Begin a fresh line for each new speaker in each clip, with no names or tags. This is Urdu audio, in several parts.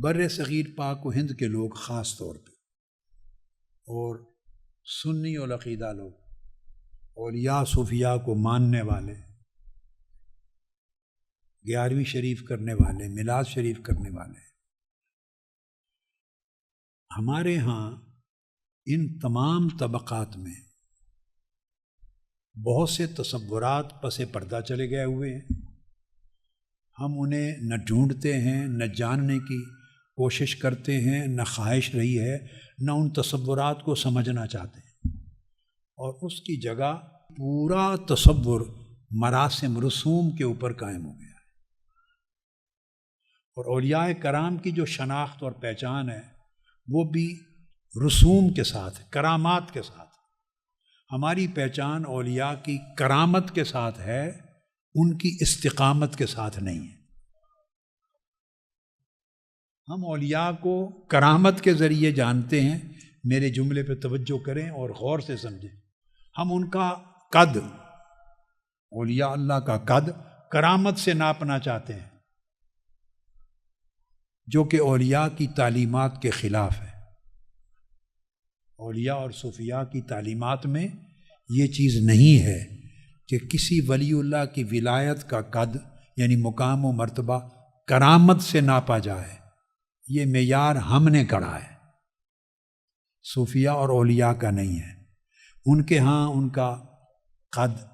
بر صغیر پاک و ہند کے لوگ خاص طور پہ۔ اور سنی اور عقیدہ لوگ، اولیاء، صوفیاء کو ماننے والے، گیارہویں شریف کرنے والے، میلاد شریف کرنے والے۔ ہمارے ہاں ان تمام طبقات میں بہت سے تصورات پس پردہ چلے گئے ہوئے ہیں۔ ہم انہیں نہ ڈھونڈتے ہیں، نہ جاننے کی کوشش کرتے ہیں، نہ خواہش رہی ہے، نہ ان تصورات کو سمجھنا چاہتے ہیں۔ اور اس کی جگہ پورا تصور مراسم رسوم کے اوپر قائم ہو گیا ہے۔ اور اولیاء کرام کی جو شناخت اور پہچان ہے، وہ بھی رسوم کے ساتھ، کرامات کے ساتھ۔ ہماری پہچان اولیاء کی کرامت کے ساتھ ہے، ان کی استقامت کے ساتھ نہیں ہے۔ ہم اولیاء کو کرامت کے ذریعے جانتے ہیں، میرے جملے پہ توجہ کریں اور غور سے سمجھیں۔ ہم ان کا قد، اولیاء اللہ کا قد، کرامت سے ناپنا چاہتے ہیں۔ جو کہ اولیاء کی تعلیمات کے خلاف ہے۔ اولیاء اور صوفیاء کی تعلیمات میں یہ چیز نہیں ہے کہ کسی ولی اللہ کی ولایت کا قد یعنی مقام و مرتبہ کرامت سے ناپا جائے۔ یہ معیار ہم نے کڑا ہے۔ صوفیہ اور اولیاء کا نہیں ہے۔ ان کے ہاں ان کا قد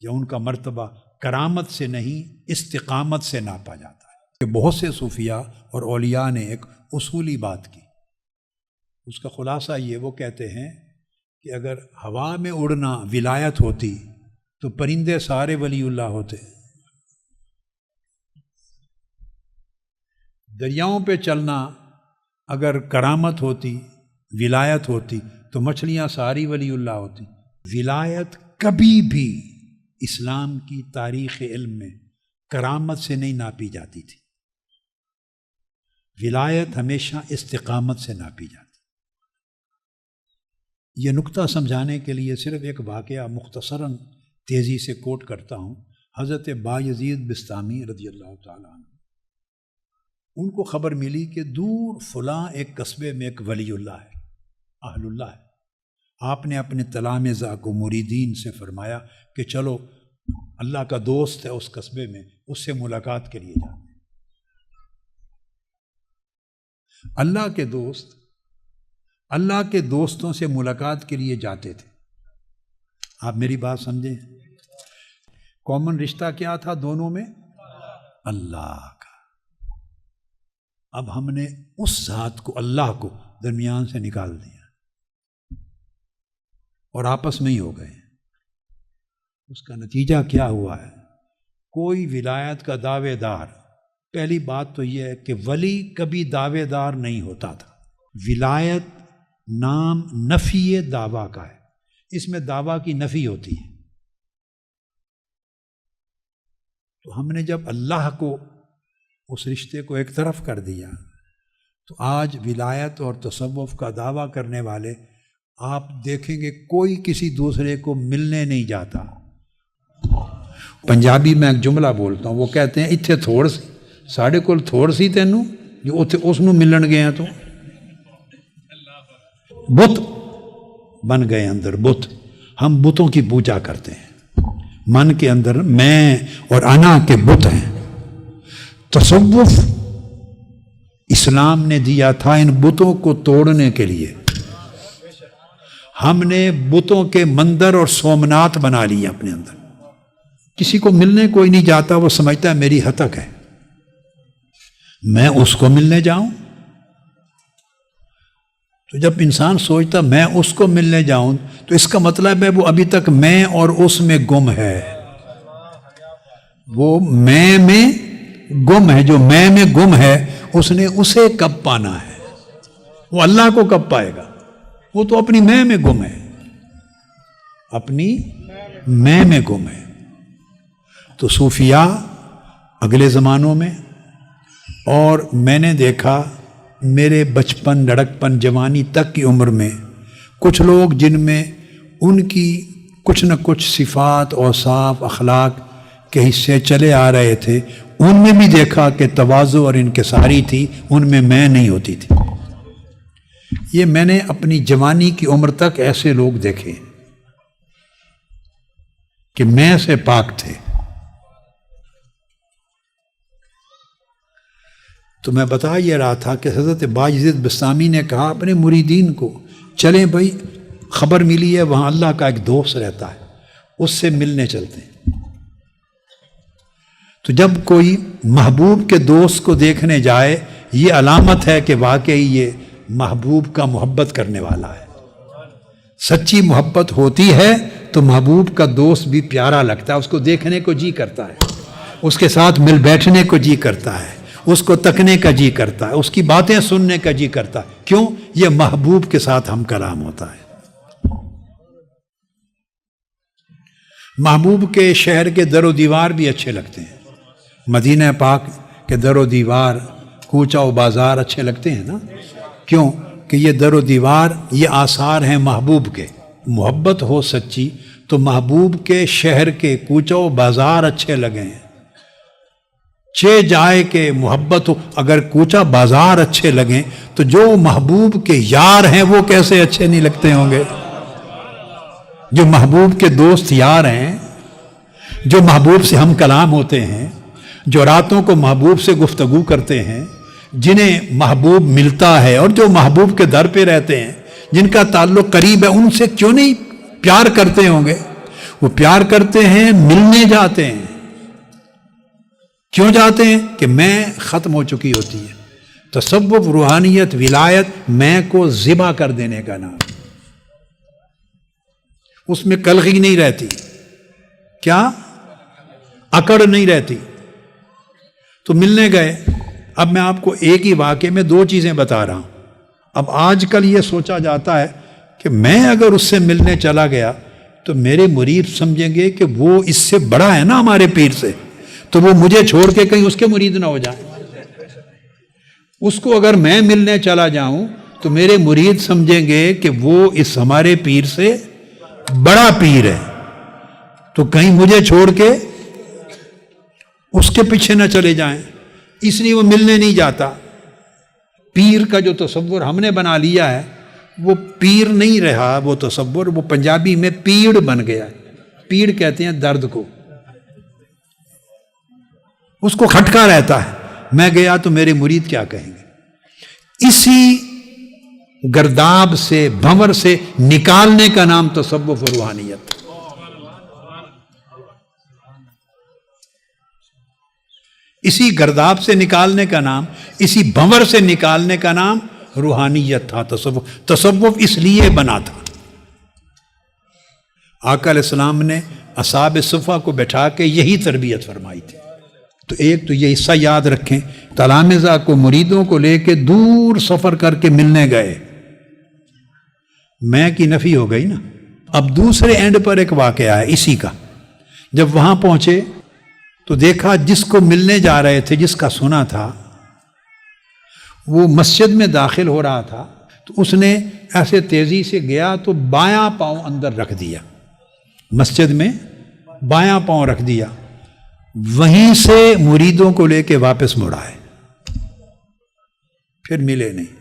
یا ان کا مرتبہ کرامت سے نہیں، استقامت سے ناپا جاتا ہے۔ کہ بہت سے صوفیہ اور اولیاء نے ایک اصولی بات کی۔ اس کا خلاصہ یہ، وہ کہتے ہیں کہ اگر ہوا میں اڑنا ولایت ہوتی تو پرندے سارے ولی اللہ ہوتے۔ دریاؤں پہ چلنا اگر کرامت ہوتی، ولایت ہوتی، تو مچھلیاں ساری ولی اللہ ہوتی۔ ولایت کبھی بھی اسلام کی تاریخ علم میں کرامت سے نہیں ناپی جاتی تھی۔ ولایت ہمیشہ استقامت سے ناپی جاتی۔ یہ نقطہ سمجھانے کے لیے صرف ایک واقعہ مختصراً تیزی سے کوٹ کرتا ہوں۔ حضرت با یزید بستانی رضی اللہ تعالیٰ عنہ۔ ان کو خبر ملی کہ دور فلاں ایک قصبے میں ایک ولی اللہ ہے، اہل اللہ ہے۔ آپ نے اپنے تلام تلامزہ کو مریدین سے فرمایا کہ چلو، اللہ کا دوست ہے اس قصبے میں، اس سے ملاقات کے لیے جاتے اللہ کے دوست، اللہ کے دوستوں سے ملاقات کے لیے جاتے تھے۔ آپ میری بات سمجھیں؟ کامن رشتہ کیا تھا دونوں میں؟ اللہ۔ اب ہم نے اس ذات کو اللہ کو درمیان سے نکال دیا۔ اور آپس میں ہی ہو گئے۔ اس کا نتیجہ کیا ہوا ہے؟ کوئی ولایت کا دعوے دار۔ پہلی بات تو یہ ہے کہ ولی کبھی دعوے دار نہیں ہوتا تھا۔ ولایت نام نفی دعویٰ کا ہے۔ اس میں دعویٰ کی نفی ہوتی ہے۔ تو ہم نے جب اللہ کو اس رشتے کو ایک طرف کر دیا۔ تو آج ولایت اور تصوف کا دعویٰ کرنے والے آپ دیکھیں گے کوئی کسی دوسرے کو ملنے نہیں جاتا۔ پنجابی میں ایک جملہ بولتا ہوں، وہ کہتے ہیں اتنے تھوڑ سی، ساڑھے کول تھوڑ سی تینوں، جو اتنے اس ملن گئے ہیں تو۔ بت بن گئے اندر، بت۔ ہم بتوں کی پوجا کرتے ہیں۔ من کے اندر میں اور انا کے بت ہیں۔ تصوف اسلام نے دیا تھا ان بتوں کو توڑنے کے لیے۔ ہم نے بتوں کے مندر اور سومنات بنا لیے اپنے اندر۔ کسی کو ملنے کوئی نہیں جاتا، وہ سمجھتا ہے میری ہتک ہے۔ میں اس کو ملنے جاؤں؟ تو جب انسان سوچتا، میں اس کو ملنے جاؤں، تو اس کا مطلب ہے، وہ ابھی تک میں اور اس میں گم ہے۔ وہ میں میں گم ہے، جو میں میں گم ہے، اس نے اسے کب پانا ہے؟ وہ اللہ کو کب پائے گا؟ وہ تو اپنی میں میں گم ہے۔ اپنی میں میں گم ہے۔ تو صوفیاء اگلے زمانوں میں، اور میں نے دیکھا میرے بچپن، لڑکپن، جوانی تک کی عمر میں، کچھ لوگ جن میں ان کی کچھ نہ کچھ صفات اور صاف اخلاق کے حصے چلے آ رہے تھے ان میں بھی دیکھا کہ توازو اور انکساری تھی، ان میں میں نہیں ہوتی تھی۔ یہ میں نے اپنی جوانی کی عمر تک ایسے لوگ دیکھے کہ میں سے پاک تھے۔ تو میں بتا یہ رہا تھا کہ حضرت باجد بسامی نے کہا اپنے مریدین کو، چلیں بھائی، خبر ملی ہے، وہاں اللہ کا ایک دوست رہتا ہے، اس سے ملنے چلتے ہیں۔ تو جب کوئی محبوب کے دوست کو دیکھنے جائے، یہ علامت ہے کہ واقعی یہ محبوب کا محبت کرنے والا ہے۔ سچی محبت ہوتی ہے تو محبوب کا دوست بھی پیارا لگتا ہے، اس کو دیکھنے کو جی کرتا ہے۔ اس کے ساتھ مل بیٹھنے کو جی کرتا ہے۔ اس کو تکنے کا جی کرتا ہے۔ اس کی باتیں سننے کا جی کرتا ہے۔ کیوں؟ یہ محبوب کے ساتھ ہم کلام ہوتا ہے۔ محبوب کے شہر کے در و دیوار بھی اچھے لگتے ہیں۔ مدینہ پاک کے در و دیوار کوچا و بازار اچھے لگتے ہیں نا؟ کیوں کہ یہ در و دیوار، یہ آثار ہیں محبوب کے۔ محبت ہو سچی تو محبوب کے شہر کے کوچا و بازار اچھے لگے ہیں۔ چھ جائے کہ محبت ہو، اگر کوچا بازار اچھے لگیں تو جو محبوب کے یار ہیں وہ کیسے اچھے نہیں لگتے ہوں گے؟ جو محبوب کے دوست یار ہیں، جو محبوب سے ہم کلام ہوتے ہیں جو راتوں کو محبوب سے گفتگو کرتے ہیں، جنہیں محبوب ملتا ہے اور جو محبوب کے در پہ رہتے ہیں، جن کا تعلق قریب ہے، ان سے کیوں نہیں پیار کرتے ہوں گے؟ وہ پیار کرتے ہیں، ملنے جاتے ہیں۔ کیوں جاتے ہیں؟ کہ میں ختم ہو چکی ہوتی ہے۔ تصوف، روحانیت، ولایت میں کو ذبح کر دینے کا نام۔ اس میں کلغی نہیں رہتی۔ کیا؟ اکڑ نہیں رہتی۔ تو ملنے گئے۔ اب میں آپ کو ایک ہی واقعے میں دو چیزیں بتا رہا ہوں۔ اب آج کل یہ سوچا جاتا ہے کہ میں اگر اس سے ملنے چلا گیا تو میرے مرید سمجھیں گے کہ وہ اس سے بڑا ہے نا ہمارے پیر سے۔ تو وہ مجھے چھوڑ کے کہیں اس کے مرید نہ ہو جائیں۔ اس کو اگر میں ملنے چلا جاؤں تو میرے مرید سمجھیں گے کہ وہ اس ہمارے پیر سے بڑا پیر ہے۔ تو کہیں مجھے چھوڑ کے اس کے پیچھے نہ چلے جائیں۔ اس لیے وہ ملنے نہیں جاتا۔ پیر کا جو تصور ہم نے بنا لیا ہے، وہ پیر نہیں رہا، وہ تصور، وہ پنجابی میں پیڑ بن گیا۔ پیڑ کہتے ہیں درد کو۔ اس کو کھٹکا رہتا ہے۔ میں گیا تو میرے مرید کیا کہیں گے؟ اسی گرداب سے، بھنور سے نکالنے کا نام تصوف روحانیت۔ اسی گرداب سے نکالنے کا نام، اسی بھنور سے نکالنے کا نام روحانیت تھا، تصوف تصوف اس لیے بنا تھا۔ آقا علیہ السلام نے اصاب صفا کو بٹھا کے یہی تربیت فرمائی تھی۔ تو ایک تو یہ حصہ یاد رکھیں تلامزہ کو، مریدوں کو لے کے دور سفر کر کے ملنے گئے۔ میں کی نفی ہو گئی نا؟ اب دوسرے اینڈ پر ایک واقعہ ہے، اسی کا۔ جب وہاں پہنچے تو دیکھا جس کو ملنے جا رہے تھے، جس کا سنا تھا، وہ مسجد میں داخل ہو رہا تھا، تو اس نے ایسے تیزی سے گیا تو بایاں پاؤں اندر رکھ دیا۔ مسجد میں بایاں پاؤں رکھ دیا۔ وہیں سے مریدوں کو لے کے واپس مڑائے پھر ملے نہیں۔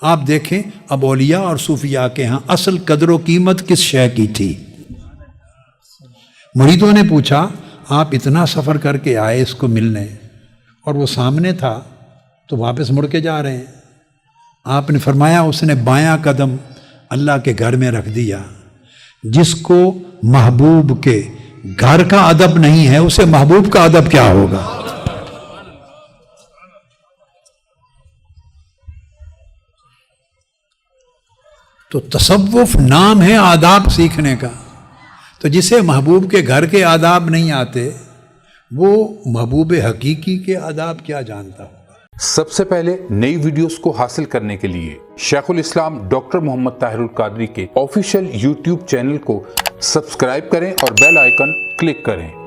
آپ دیکھیں، اب اولیاء اور صوفیاء کے ہاں اصل قدر و قیمت کس شے کی تھی؟ مریدوں نے پوچھا آپ اتنا سفر کر کے آئے اس کو ملنے اور وہ سامنے تھا تو واپس مڑ کے جا رہے ہیں۔ آپ نے فرمایا اس نے بایاں قدم اللہ کے گھر میں رکھ دیا۔ جس کو محبوب کے گھر کا ادب نہیں ہے، اسے محبوب کا ادب کیا ہوگا؟ تو تصوف نام ہے آداب سیکھنے کا۔ تو جسے محبوب کے گھر کے آداب نہیں آتے، وہ محبوب حقیقی کے آداب کیا جانتا ہوگا؟
سب سے پہلے نئی ویڈیوز کو حاصل کرنے کے لیے شیخ الاسلام ڈاکٹر محمد طاہر القادری کے آفیشیل یوٹیوب چینل کو سبسکرائب کریں اور بیل آئیکن کلک کریں۔